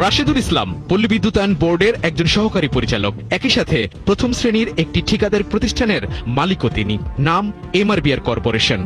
রাশেদুল ইসলাম পল্লী বিদ্যুতায়ন বোর্ডের একজন সহকারী পরিচালক। একই সাথে প্রথম শ্রেণির একটি ঠিকাদার প্রতিষ্ঠানের মালিকও তিনি। নাম এমআরবিআর কর্পোরেশন।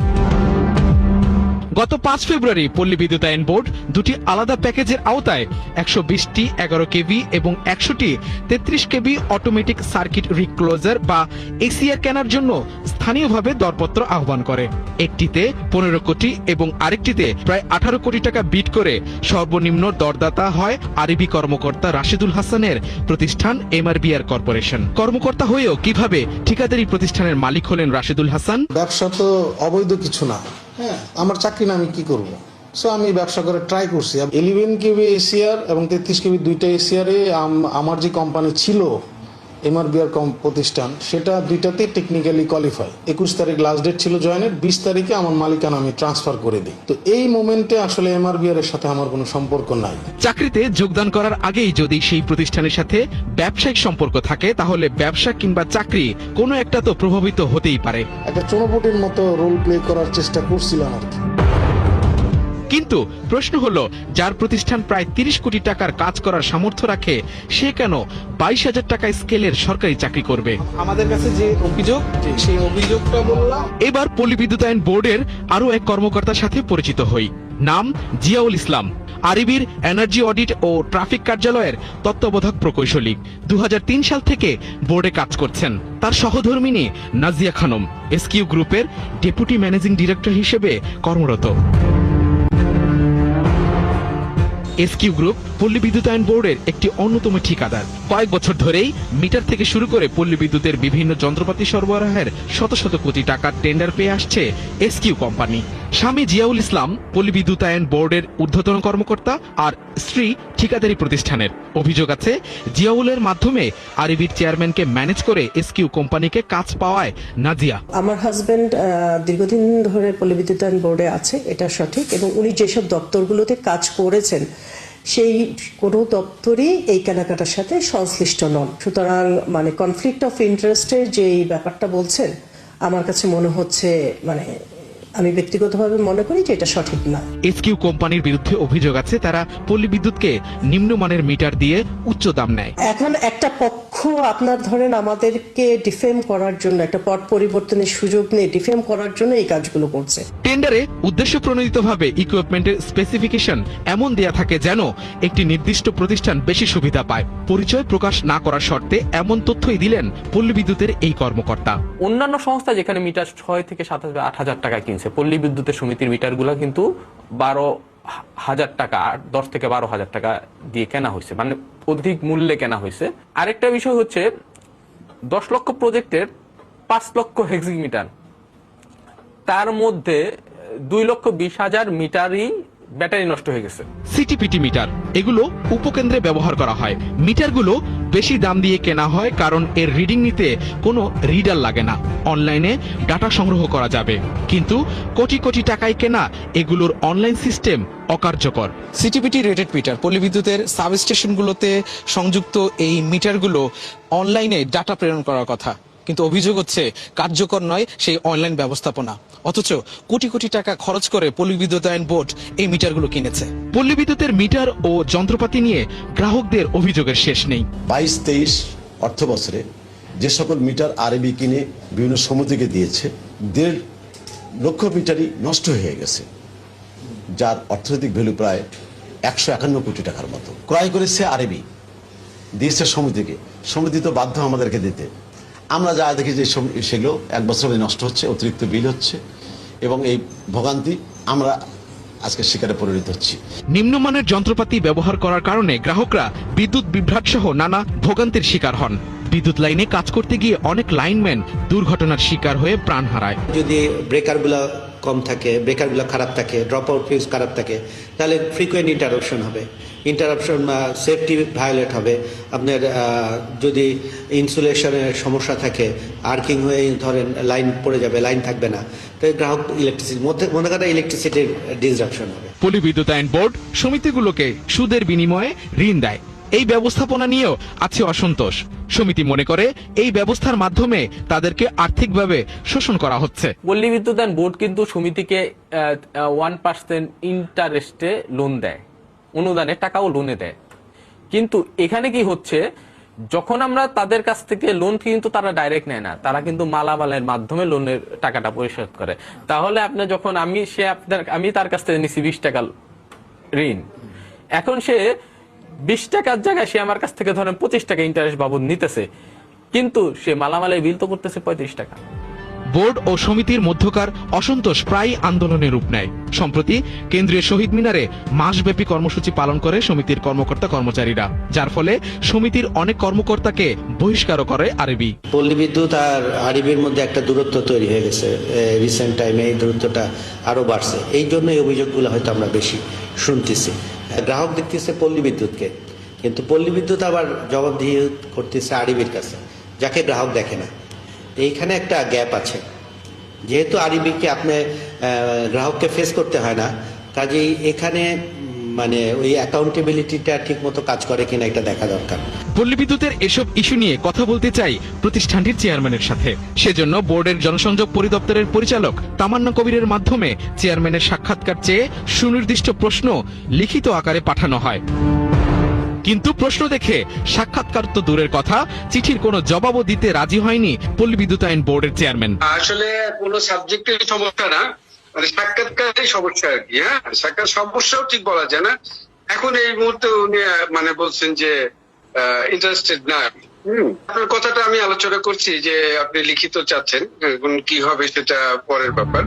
গত পাঁচ ফেব্রুয়ারি পল্লী বিদ্যুতায়ন বোর্ড দুটি আলাদা প্যাকেজের আওতায় একশো বিশটি এগারো কেভি এবং একশোটি তেত্রিশ কেভি অটোমেটিক সার্কিট রিক্লোজার বা এসিআর কেনার জন্য স্থানীয়ভাবে দরপত্র আহ্বান করে। একটিতে পনেরো কোটি এবং আরেকটিতে প্রায় আঠারো কোটি টাকা বিট করে সর্বনিম্ন দরদাতা হয় আরবি কর্মকর্তা রাশেদুল হাসানের প্রতিষ্ঠান এমআরবিআর কর্পোরেশন। কর্মকর্তা হয়েও কীভাবে ঠিকাদারি প্রতিষ্ঠানের মালিক হলেন রাশেদুল হাসান? ব্যবসা তো অবৈধ কিছু না। হ্যাঁ আমার চাকরি না, আমি কি করব? সো আমি ব্যবসা করে ট্রাই করছি। ইলেভেন কেবি এসিআর এবং তেত্রিশ কেবি দুইটা এসিআরে আমার যে কোম্পানি ছিল এমআরবিআর কম প্রতিষ্ঠান সেটা দুইটাতে টেকনিক্যালি কোয়ালিফাই একুশ তারিখ লাস্ট ডেট ছিল জয়েনের বিশ তারিখে আমার মালিকানা আমি ট্রান্সফার করে দিই। তো এই মোমেন্টে আসলে এমআরবিআর এর সাথে আমার কোনো সম্পর্ক নাই। চাকরিতে যোগদান করার আগেই যদি সেই প্রতিষ্ঠানের সাথে ব্যবসায়িক সম্পর্ক থাকে তাহলে ব্যবসা কিংবা চাকরি কোনো একটা তো প্রভাবিত হতেই পারে। একটা চোনপটির মতো রোল প্লে করার চেষ্টা করছিলাম আর কি। কিন্তু প্রশ্ন হলো যার প্রতিষ্ঠান প্রায় তিরিশ কোটি টাকার কাজ করার সামর্থ্য রাখে সে কেন বাইশ হাজার টাকায় স্কেলের সরকারি চাকরি করবে? আমাদের কাছে যে অভিযোগ সেই অভিযোগটা বললাম। এবার পল্লী বিদ্যুতায়ন বোর্ডের আরও এক কর্মকর্তার সাথে পরিচিত হই। নাম জিয়াউল ইসলাম। আরিবির এনার্জি অডিট ও ট্রাফিক কার্যালয়ের তত্ত্বাবধায়ক প্রকৌশলী। দু হাজার তিন সাল থেকে বোর্ডে কাজ করছেন। তার সহধর্মিনী নাজিয়া খানম। এসকিউ গ্রুপের ডেপুটি ম্যানেজিং ডিরেক্টর হিসেবে কর্মরত। এসকিউ গ্রুপ পল্লী বিদ্যুতায়ন বোর্ডের একটি অন্যতম ঠিকাদার। কয়েক বছর ধরেই মিটার থেকে শুরু করে পল্লী বিদ্যুতের বিভিন্ন যন্ত্রপাতি সরবরাহের শত শত কোটি টাকার টেন্ডার পেয়ে আসছে এসকিউ কোম্পানি। স্বামী জিয়াউল ইসলাম পল্লী বিদ্যুতায়ন বোর্ডের ঊর্ধ্বতন কর্মকর্তা আর স্ত্রী ঠিকাদারি প্রতিষ্ঠানের। অভিযোগ আছে, জিয়াউলের মাধ্যমে আরিবির চেয়ারম্যানকে ম্যানেজ করে এসকিউ কোম্পানিকে কাজ পাওয়ায় নাজিয়া। আমার হাজবেন্ড দীর্ঘদিন ধরে পল্লী বিদ্যুতায়ন বোর্ডে আছে, এটা সঠিক, এবং উনি যেসব দপ্তরগুলোতে কাজ করেছেন, সেই কোনো দপ্তরই এই কেনাকাটার সাথে সংশ্লিষ্ট নন। সুতরাং মানে কনফ্লিক্ট অফ ইন্টারেস্টের যে ব্যাপারটা বলছেন, আমার কাছে মনে হচ্ছে মানে আমি ব্যক্তিগতভাবে মনে করি যে এটা সঠিক না। এসকিউ কোম্পানির বিরুদ্ধে অভিযোগ আছে তারা পল্লী বিদ্যুৎকে নিম্নমানের মিটার দিয়ে উচ্চ দাম নেয়। এখন একটা পক্ষ আপনার ধরেন আমাদেরকে ডিফেম করার জন্য একটা পট পরিবর্তনের সুযোগ নিয়ে ডিফেম করার জন্য এই কাজগুলো করছে। টেন্ডারে উদ্দেশ্য প্রণোদিতভাবে ইকুইপমেন্টের স্পেসিফিকেশন এমন দেয়া থাকে যেন একটি নির্দিষ্ট প্রতিষ্ঠান বেশি সুবিধা পায়। পরিচয় প্রকাশ না করার শর্তে এমন তথ্যই দিলেন পল্লী বিদ্যুতের এই কর্মকর্তা। অন্যান্য সংস্থা যেখানে মিটার ছয় থেকে সাত হাজার আট হাজার টাকায় কিনছে পল্লী বিদ্যুতের সমিতির মিটারগুলো কিন্তু বারো হাজার টাকা দশ থেকে বারো হাজার টাকা দিয়ে কেনা হয়েছে। মানে অধিক মূল্যে কেনা হয়েছে। আরেকটা বিষয় হচ্ছে, দশ লক্ষ প্রজেক্টের পাঁচ লক্ষ হেক্সিক মিটার। তার মধ্যে দুই লক্ষ বিশ হাজার মিটারই ব্যাটারি নষ্ট হয়ে গেছে। সিটিপিটি মিটার, এগুলো উপকেন্দ্রে ব্যবহার করা হয়। মিটারগুলো বেশি দাম দিয়ে কেনা হয় কারণ এর রিডিং নিতে কোনো রিডার লাগে না। অনলাইনে ডাটা সংগ্রহ করা যাবে। কিন্তু কোটি কোটি টাকায় কেনা এগুলোর অনলাইন সিস্টেম অকার্যকর। সিটিপিটি রেটেড মিটার পল্লী বিদ্যুতের সাবস্টেশনগুলোতে সংযুক্ত এই মিটারগুলো অনলাইনে ডাটা প্রেরণ করার কথা। কিন্তু অভিযোগ হচ্ছে কার্যকর নয় সেই অনলাইন ব্যবস্থাপনা। অথচ কোটি কোটি টাকা খরচ করে পল্লী বিদ্যুতায়ন বোর্ড এই মিটারগুলো কিনেছে। পল্লী বিদ্যুতের মিটার ও যন্ত্রপাতি নিয়ে গ্রাহকদের অভিযোগের শেষ নেই। বাইশ তেইশ অর্থ বছরে যে সকল মিটার আরবি কিনে বিভিন্ন সমিতিকে দিয়েছে দেড় লক্ষ মিটারই নষ্ট হয়ে গেছে যার অর্থনৈতিক ভ্যালু প্রায় একশো একান্ন কোটি টাকার মতো। ক্রয় করেছে আরবি দিয়েছে সমিতিকে সমিতি তো বাধ্য আমাদেরকে দিতে। আমরা যা দেখি যে সেগুলো এক বছর নষ্ট হচ্ছে, অতিরিক্ত বিল হচ্ছে এবং এই ভোগান্তি আমরা আজকে শিকারে পরিণত হচ্ছি। নিম্নমানের যন্ত্রপাতি ব্যবহার করার কারণে গ্রাহকরা বিদ্যুৎ বিভ্রাট সহ নানা ভোগান্তির শিকার হন। বিদ্যুৎ লাইনে কাজ করতে গিয়ে অনেক লাইনম্যান দুর্ঘটনার শিকার হয়ে প্রাণ হারায়। যদি ব্রেকারগুলো কম থাকে ব্রেকারগুলো খারাপ থাকে ড্রপ আউট ফিউজ খারাপ থাকে তাহলে ফ্রিকোয়েন্ট ইন্টারাপশন হবে। ইন্টারাপশন সেফটি ভায়োলেট হবে। আপনার যদি ইনসুলেশনের সমস্যা থাকে আর্কিং হয়ে ধরেন লাইন পড়ে যাবে লাইন থাকবে না তো গ্রাহক ইলেকট্রিসিটি মধ্যে মনে করা ইলেকট্রিসিটির ডিসরাপশন হবে। পল্লী বিদ্যুতায়ন বোর্ড সমিতিগুলোকে সুদের বিনিময়ে ঋণ দেয়। এই ব্যবস্থাপনা নিয়েও আছে অসন্তোষ। সমিতি মনে করে এই ব্যবস্থার মাধ্যমে তাদেরকে আর্থিকভাবে শোষণ করা হচ্ছে। পল্লী বিদ্যুতায়ন বোর্ড কিন্তু সমিতিকে ওয়ান পার্সেন্ট ইন্টারেস্টে লোন দেয়। অনুদানে টাকাও লোনে দেয়। কিন্তু এখানে কি হচ্ছে, যখন আমরা তাদের কাছ থেকে লোন কিন্তু তারা ডাইরেক্ট নেয় না, তারা কিন্তু মালামালের মাধ্যমে লোনের টাকাটা পরিশোধ করে। তাহলে আপনি যখন আমি সে আপনার, আমি তার কাছ থেকে নিছি বিশ টাকা ঋণ। এখন সে বিশ টাকার জায়গায় সে আমার কাছ থেকে ধরেন পঁচিশ টাকা ইন্টারেস্ট বাবদ নিতেছে। কিন্তু সে মালামালের বিল তো করতেছে পঁয়ত্রিশ টাকা। বোর্ড ও সমিতির মধ্যকার অসন্তোষ প্রায় আন্দোলনের রূপ নেয়। সম্প্রতি কেন্দ্রীয় শহীদ মিনারে মাসব্যাপী কর্মসূচি পালন করে সমিতির কর্মকর্তা কর্মচারীরা যার ফলে সমিতির অনেক কর্মকর্তাকে বহিষ্কারও করে আরবি। পল্লী বিদ্যুৎ আর আরিবির মধ্যে একটা দূরত্ব তৈরি হয়ে গেছে। রিসেন্ট টাইমে এই দূরত্বটা আরও বাড়ছে। এই জন্য এই অভিযোগগুলো হয়তো আমরা বেশি শুনতেছি। গ্রাহক দেখতেছে পল্লী বিদ্যুৎকে, কিন্তু পল্লী বিদ্যুৎ আবার জবাবদিহি করতেছে আরিবির কাছে, যাকে গ্রাহক দেখে না। এইখানে একটা গ্যাপ আছে। যেহেতু আরিবিকে আপনি গ্রাহককে ফেস করতে হয় না, কাজেই এখানে মানে ওই অ্যাকাউন্টেবিলিটিটা ঠিক মতো কাজ করে কিনা এটা দেখা দরকার। পল্লী বিদ্যুতের এসব ইস্যু নিয়ে কথা বলতে চাই প্রতিষ্ঠানটির চেয়ারম্যানের সাথে। সেজন্য বোর্ডের জনসংযোগ পরিদপ্তরের পরিচালক তামান্না কবিরের মাধ্যমে চেয়ারম্যানের সাক্ষাৎকার চেয়ে সুনির্দিষ্ট প্রশ্ন লিখিত আকারে পাঠানো হয়। কিন্তু প্রশ্ন দেখে সাক্ষাৎকার তো দূরের কথা চিঠির কোনো জবাবও দিতে রাজি হয়নি পল্লী বিদ্যুৎ আইন বোর্ডের চেয়ারম্যান। আসলে কোনো সাবজেক্টের সমস্যা না। মানে সাক্ষাৎকারের সমস্যা আর কি হ্যাঁ? সাক্ষাৎ সমস্যাও ঠিক বলা যায় না। এখন এই মুহূর্তে উনি মানে বলছেন যে ইন্টারেস্টেড না। আপনার কথাটা আমি আলোচনা করছি যে আপনি লিখিত চাচ্ছেন এখন কি হবে সেটা পরের ব্যাপার।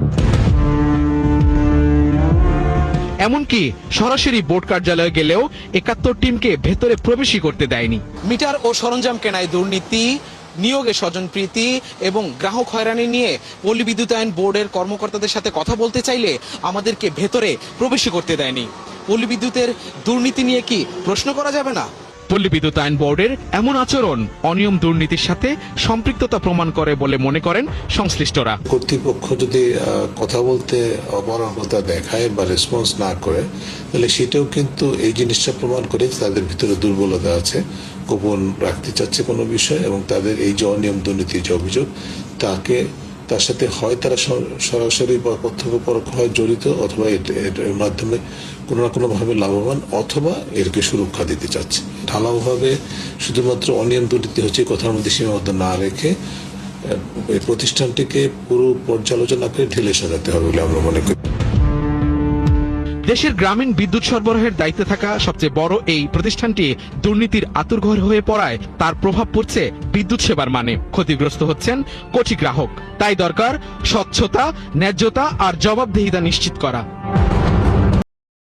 এমনকি সরাসরি বোর্ড কার্যালয়ে গেলেও একাত্তর টিমকে ভেতরে প্রবেশই করতে দেয়নি। মিটার ও সরঞ্জাম কেনায় দুর্নীতি নিয়োগে স্বজনপ্রীতি এবং গ্রাহক হয়রানি নিয়ে পল্লী বিদ্যুতায়ন বোর্ডের কর্মকর্তাদের সাথে কথা বলতে চাইলে আমাদেরকে ভেতরে প্রবেশই করতে দেয়নি। পল্লী বিদ্যুতের দুর্নীতি নিয়ে কি প্রশ্ন করা যাবে না? পল্লী বিদ্যুৎ আইন বোর্ডের এমন আচরণ অনিয়ম দুর্নীতির সাথে সম্পৃক্ততা প্রমাণ করে বলে মনে করেন সংশ্লিষ্টরা। কর্তৃপক্ষ যদি কথা বলতে অপারগতা দেখায় বা রেসপন্স না করে, তাহলে সেটাও কিন্তু এই জিনিসটা প্রমাণ করে তাদের ভিতরে দুর্বলতা আছে। গোপন রাখতে চাচ্ছে কোনো বিষয় এবং তাদের এই যে অনিয়ম দুর্নীতির যে অভিযোগ, তাকে তার সাথে হয়, তারা সর- সরাসরি বা প্রত্যক্ষ পরোক্ষ হয় জড়িত অথবা এর মাধ্যমে কোনো না কোনো ভাবে লাভবান অথবা এরকে সুরক্ষা দিতে চাচ্ছে। ঢালাওভাবে শুধুমাত্র অনিয়ম দুর্নীতি হচ্ছে কথার মধ্যে সীমাবদ্ধ না রেখে এই প্রতিষ্ঠানটিকে পুরো পর্যালোচনা করে ঢেলে সাজাতে হবে বলে আমরা মনে করি। দেশের গ্রামীণ বিদ্যুৎ সরবরাহের দায়িত্বে থাকা সবচেয়ে বড় এই প্রতিষ্ঠানটি দুর্নীতির আতুরঘর হয়ে পড়ায় তার প্রভাব পড়ছে বিদ্যুৎ সেবার মানে। ক্ষতিগ্রস্ত হচ্ছেন কোটি গ্রাহক। তাই দরকার স্বচ্ছতা, ন্যায্যতা আর জবাবদিহিতা নিশ্চিত করা।